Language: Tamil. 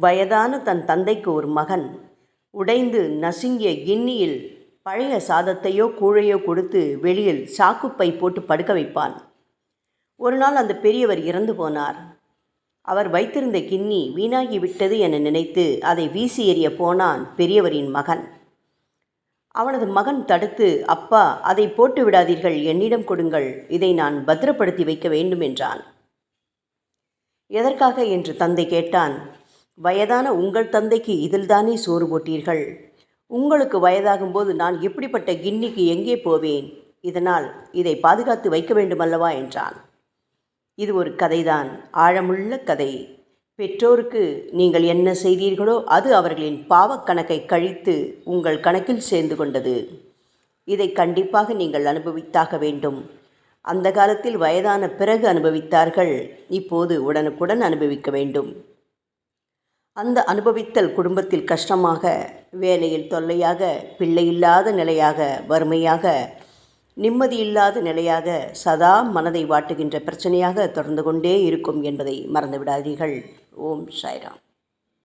வயதான தன் தந்தைக்கு ஒரு மகன். உடைந்து நசுங்கிய கிண்ணியில் பழைய சாதத்தையோ கூழையோ கொடுத்து வெளியில் சாக்குப்பை போட்டு படுக்க வைப்பான். ஒரு நாள் அந்த பெரியவர் இறந்து போனார். அவர் வைத்திருந்த கிண்ணி வீணாகி விட்டது என நினைத்து அதை வீசி எறிய போனான் பெரியவரின் மகன். அவனது மகன் தடுத்து அப்பா அதை போட்டு விடாதீர்கள் என்னிடம் கொடுங்கள் இதை நான் பத்திரப்படுத்தி வைக்க வேண்டும் என்றான். எதற்காக? என்று தந்தை கேட்டான். வயதான உங்கள் தந்தைக்கு இதில்தானே சோறு போட்டீர்கள்? உங்களுக்கு வயதாகும்போது நான் எப்படிப்பட்ட கிண்ணிக்கு எங்கே போவேன்? இதனால் இதை பாதுகாத்து வைக்க வேண்டுமல்லவா? என்றான். இது ஒரு கதைதான். ஆழமுள்ள கதை. பெற்றோருக்கு நீங்கள் என்ன செய்தீர்களோ அது அவர்களின் பாவக்கணக்கை கழித்து உங்கள் கணக்கில் சேர்ந்து கொண்டது. இதை கண்டிப்பாக நீங்கள் அனுபவித்தாக வேண்டும். அந்த காலத்தில் வயதான பிறகு அனுபவித்தார்கள். இப்போது உடனுக்குடன் அனுபவிக்க வேண்டும். அந்த அனுபவித்தல் குடும்பத்தில் கஷ்டமாக வேலையில் தொல்லையாக பிள்ளை இல்லாத நிலையாக வறுமையாக நிம்மதியில்லாத நிலையாக சதா மனதை வாட்டுகின்ற பிரச்சனையாக தொடர்ந்து கொண்டே இருக்கும் என்பதை மறந்துவிடாதீர்கள். ஓம் சாய்ராம்.